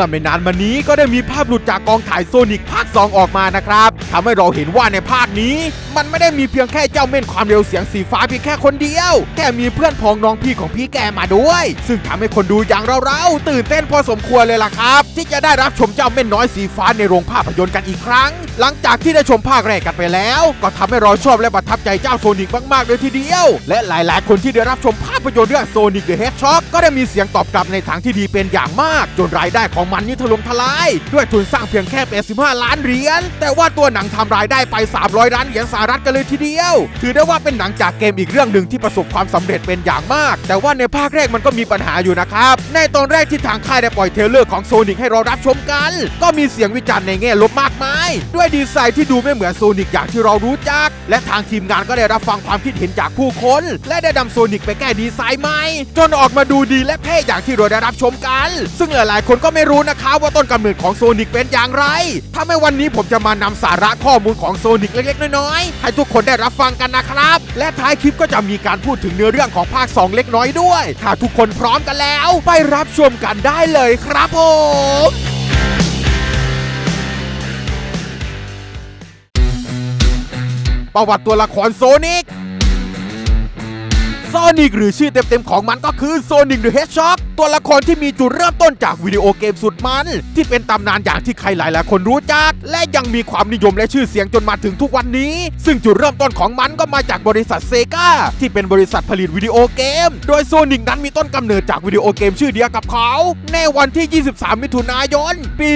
มื่อไม่นานมานี้ก็ได้มีภาพหลุดจากกองถ่ายโซนิกภาค 2 ออกมานะครับทำให้เราเห็นว่าในภาคนี้ มันไม่ได้มีเพียงแค่เจ้าเม่นความเร็วเสียงสีฟ้าเพียงแค่คนเดียว แต่มีเพื่อนพ้องน้องพี่ของพี่แกมาด้วย ซึ่งทำให้คนดูอย่างเราๆตื่นเต้นพอสมควรเลยล่ะครับ ที่จะได้รับชมเจ้าเม่นน้อยสีฟ้าในโรงภาพยนตร์กันอีกครั้ง หลังจากที่ได้ชมภาคแรกกันไปแล้ว ก็ทำให้เราชอบและประทับใจเจ้าโซนิกมากๆเลยทีเดียว และหลายๆ คนที่ได้รับชมภาพยนตร์เรื่องโซนิกเดอะเฮดช็อกก็ได้มีเสียงตอบกลับในทางที่ดีเป็นอย่างมาก จนรายได้ของมันนี่ถล่มทลาย ด้วยทุนสร้างเพียงแค่85ล้านเหรียญ แต่ว่าตัวหนังทำรายได้ไป 300 ล้านเหรียญสหรัฐกันเลยทีเดียว ถือได้ว่าเป็นหนังจากเกมอีกเรื่องหนึ่งที่ประสบความสำเร็จเป็นอย่างมาก แต่ว่าในภาคแรกมันก็มีปัญหาอยู่นะครับ ในตอนแรกที่ทางค่ายได้ปล่อยเทเลอร์ของโซนิกให้เรารับชมกัน ก็มีเสียงวิจารณ์ในแง่ลบมากมาย ด้วยดีไซน์ที่ดูไม่เหมือนโซนิกอย่างที่เรารู้จัก และทางทีมงานก็ได้รับฟังความคิดเห็นจากผู้คน และได้นำโซนิกไปแก้ดีไซน์ใหม่จนออกมาดูดีและเท่อย่างที่เราได้รับชมกัน ซึ่งหลายๆ คนก็ไม่รู้นะคะว่าต้นกำเนิดของโซนิกเป็นอย่างไร ถ้าไม่วันนี้ผมจะมานำสาระข้อมูลของโซนิกเล็กๆ น้อยๆ ให้ทุกคนได้รับฟังกันนะครับ และท้ายคลิปก็จะมีการพูดถึงเนื้อเรื่องของภาค 2 เล็กน้อยด้วย ถ้าทุกคนพร้อมกันแล้ว ไปรับชมกันได้เลยครับผมประวัติตัวละครโซนิก โซนิกหรือชื่อเต็มๆของมันก็คือโซนิกเดอะเฮดช็อกตัวละครที่มีจุดเริ่มต้นจากวิดีโอเกมสุดมัน ที่เป็นตำนานอย่างที่ใครหลายๆคนรู้จัก และยังมีความนิยมและชื่อเสียงจนมาถึงทุกวันนี้ ซึ่งจุดเริ่มต้นของมันก็มาจากบริษัทเซกาที่เป็นบริษัทผลิตวิดีโอเกม โดยโซนิกนั้นมีต้นกำเนิดจากวิดีโอเกมชื่อเดียวกับเขา ในวันที่ 23 มิถุนายน ปี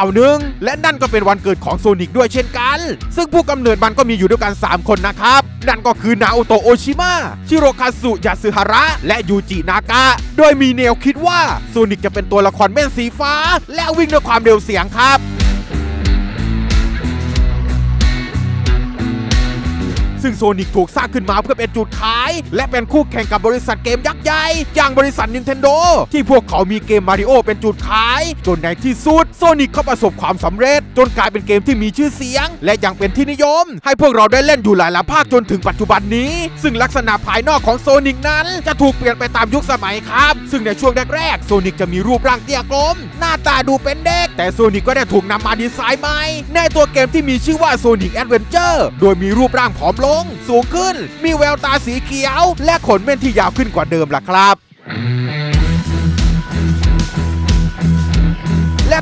1991 และนั่นก็เป็นวันเกิดของโซนิกด้วยเช่นกัน ซึ่งผู้กำเนิดมันก็มีอยู่ด้วยกัน 3 คนนะครับ นั่นก็คือนาโอโตโอชิมะชิโรคาสุยาสึฮาระ และยูจินากะ โดยมีแนวคิดว่า โซนิกจะเป็นตัวละครแม่นสีฟ้า และวิ่งด้วยความเร็วเสียงครับ ซึ่งโซนิกถูกสร้างขึ้นมาเพื่อเป็นจุดขาย และเป็นคู่แข่งกับบริษัทเกมยักษ์ใหญ่อย่างบริษัท Nintendo ที่พวกเขามีเกมมาริโอเป็นจุดขาย จนในที่สุดโซนิกก็ประสบความสำเร็จ จนกลายเป็นเกมที่มีชื่อเสียง และยังเป็นที่นิยม ให้พวกเราได้เล่นอยู่หลายละภาคจนถึงปัจจุบันนี้ ซึ่งลักษณะภายนอกของโซนิกนั้น จะถูกเปลี่ยนไปตามยุคสมัยครับ ซึ่งในช่วงแรกๆโซนิกจะมีรูปร่างเตี้ยกลมหน้าตาดูเป็นเด็ก แต่โซนิกก็ได้ถูกนำมาดีไซน์ใหม่ในตัวเกมที่มีชื่อว่า Sonic Adventure โดยมีรูปร่างผอมลง สูงขึ้น มีแววตาสีเขียว และขนเม่นที่ยาวขึ้นกว่าเดิมล่ะครับ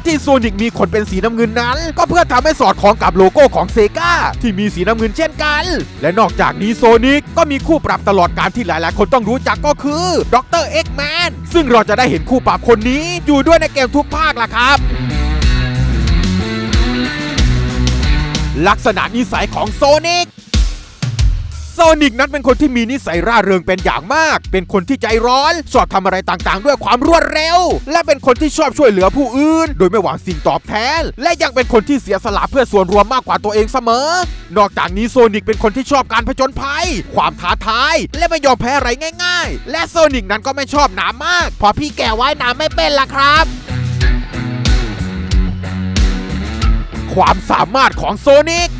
ที่โซนิกมีขนเป็นสีน้ำเงินนั้น ก็เพื่อทำให้สอดคล้องกับโลโก้ของเซกาที่มีสีน้ำเงินเช่นกัน และนอกจากนี้โซนิกก็มีคู่ปรับตลอดการที่หลายๆ คนต้องรู้จักก็คือดรเอ็กแมนซึ่งเราจะได้เห็นคู่ปรับคนนี้อยู่ด้วยในเกมทุกภาคล่ะครับลักษณะนิสัยของโซนิก โซนิกนั้นเป็นคนที่มีนิสัยร่าเริงเป็นอย่างมาก เป็นคนที่ใจร้อน ชอบทำอะไรต่างๆ ด้วยความรวดเร็ว และเป็นคนที่ชอบช่วยเหลือผู้อื่น โดยไม่หวังสิ่งตอบแทน และยังเป็นคนที่เสียสละเพื่อส่วนรวมมากกว่าตัวเองเสมอ นอกจากนี้โซนิกเป็นคนที่ชอบการผจญภัย ความท้าทาย และไม่ยอมแพ้อะไรง่าย ๆ และโซนิกนั้นก็ไม่ชอบน้ำมากเพราะพี่แกว่ายน้ำไม่เป็นล่ะครับความสามารถของโซนิก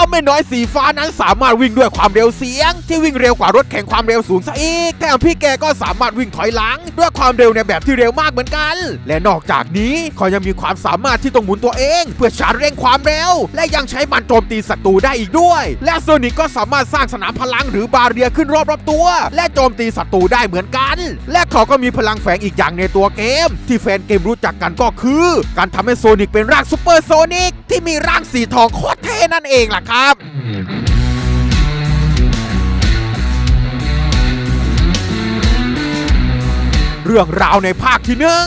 าไม่น้อยสีฟ้านั้นสามารถวิ่งด้วยความเร็วเสียง ที่วิ่งเร็วกว่ารถแข่งความเร็วสูงซะอีกแถมพี่แกก็สามารถวิ่งถอยหลัง ด้วยความเร็วในแบบที่เร็วมากเหมือนกัน และนอกจากนี้เขายังมีความสามารถที่ต้องหมุนตัวเอง เพื่อชาร์จเร่งความเร็ว และยังใช้มันโจมตีศัตรูได้อีกด้วย และโซนิกก็สามารถสร้างสนามพลังหรือบาเรียขึ้นรอบๆตัว และโจมตีศัตรูได้เหมือนกัน และเขาก็มีพลังแฝงอีกอย่างในตัวเกม ที่แฟนเกมรู้จักกันก็คือ การทำให้โซนิกเป็นร่างซูเปอร์โซนิกที่มีร่างสีทองโคตรเท่นั่นเองล่ะครับเรื่องราวในภาคที่หนึ่ง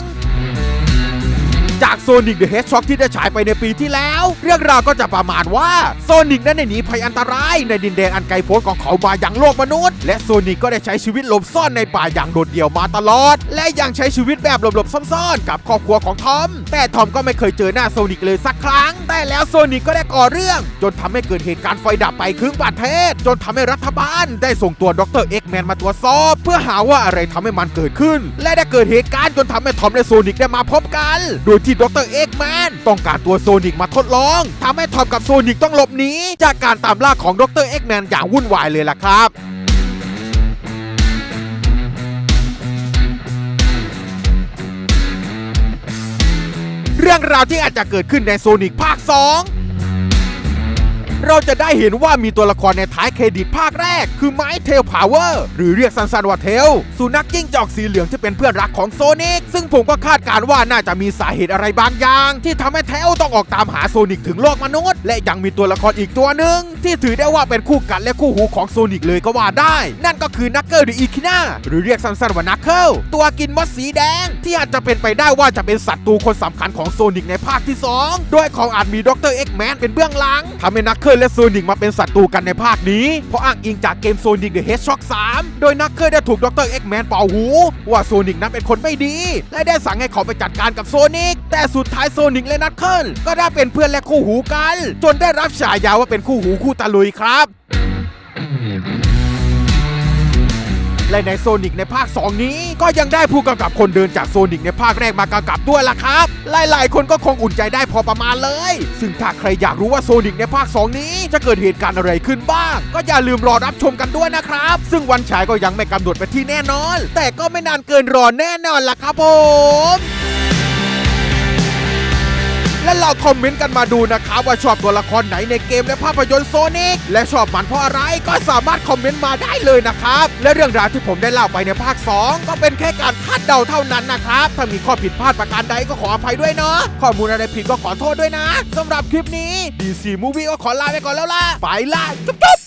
จา กโซนิกเดอะเฮดช็อกที่ได้ฉายไปในปีที่แล้ว เรื่องราวก็จะประมาณว่าโซนิกนั้นได้หนีภัยอันตราย ในดินแดนอันไกลโพ้นของเขามาอย่างโลกมนุษย์ และโซนิกก็ได้ใช้ชีวิตหลบซ่อนในป่าอย่างโดดเดี่ยวมาตลอด และยังใช้ชีวิตแบบหลบๆซ่อนๆ กับครอบครัวของทอม แต่ทอมก็ไม่เคยเจอหน้าโซนิกเลยสักครั้ง แต่แล้วโซนิกก็ได้ก่อเรื่อง จนทำให้เกิดเหตุการณ์ไฟดับไปครึ่งประเทศ จนทำให้รัฐบาลได้ส่งตัวดรเอ็กแมนมาตรวจสอบ เพื่อหาว่าอะไรทำให้มันเกิดขึ้น และได้เกิดเหตุการณ์จนทำให้ทอมและโซนิกได้มาพบกัน โดยที่ดรเอ็กแมนต้องการตัวโซนิกมาทดลองทำให้ทอมกับโซนิกต้องหลบหนีจากการตามล่าของดรเอ็กแมนอย่างวุ่นวายเลยล่ะครับเรื่องราวที่อาจจะเกิดขึ้นในโซนิกภาค 2 เราจะได้เห็นว่ามีตัวละครในท้ายเครดิตภาคแรก คือไม้เทลพาวเวอร์หรือเรียกสั้นๆว่าเทลสุนัขจิ้งจอกสีเหลืองที่เป็นเพื่อนรักของโซนิกซึ่งผมก็คาดการณ์ว่าน่าจะมีสาเหตุอะไรบางอย่าง ที่ทำให้เทลต้องออกตามหาโซนิกถึงโลกมนุษย์ และยังมีตัวละครอีกตัวหนึ่งที่ถือได้ว่าเป็นคู่กัดและคู่หูของโซนิกเลยก็ว่าได้ นั่นก็คือนักเกิลหรืออีคิน่าหรือเรียกสั้นๆว่านักเกิลตัวกินมดสีแดง ที่อาจจะเป็นไปได้ว่าจะเป็นศัตรูคนสำคัญของโซนิกในภาคที่2โดยของอาจมีดรเอ็กแมนเป็นเบื้องหลังทำให้นักเกิลและโซนิกมาเป็นศัตรูกันในภาคนี้ เพราะอ้างอิงจากเกมโซนิกเดอะเฮดช็อก3 โดยนักเกิลได้ถูกดรเอ็กแมนเป่าหู ว่าโซนิกนั้นเป็นคนไม่ดี และได้สั่งให้เขาไปจัดการกับโซนิก แต่สุดท้ายโซนิกและนักเกิลก็ได้เป็นเพื่อนและคู่หูกัน จนได้รับฉายาว่าเป็นคู่หูคู่ตะลุยครับ และในโซนิกในภาค 2 นี้ก็ยังได้ผู้กำกับคนเดินจากโซนิกในภาคแรกมากำกับด้วยล่ะครับ หลายๆ คนก็คงอุ่นใจได้พอประมาณเลย ซึ่งถ้าใครอยากรู้ว่าโซนิกในภาค 2 นี้จะเกิดเหตุการณ์อะไรขึ้นบ้าง ก็อย่าลืมรอรับชมกันด้วยนะครับ ซึ่งวันฉายก็ยังไม่กำหนดไปที่แน่นอน แต่ก็ไม่นานเกินรอแน่นอนล่ะครับผม และเราคอมเมนต์กันมาดูนะครับว่าชอบตัวละครไหนในเกมและภาพยนตร์โซนิกและชอบมันเพราะอะไรก็สามารถคอมเมนต์มาได้เลยนะครับ และเรื่องราวที่ผมได้เล่าไปในภาค 2 ก็เป็นแค่การคาดเดาเท่านั้นนะครับถ้ามีข้อผิดพลาดประการใดก็ขออภัยด้วยเนาะข้อมูลอะไรผิดก็ขอโทษด้วยนะสำหรับคลิปนี้ DC Movie ก็ขอลาไปก่อนแล้วล่ะไปละจุ๊บ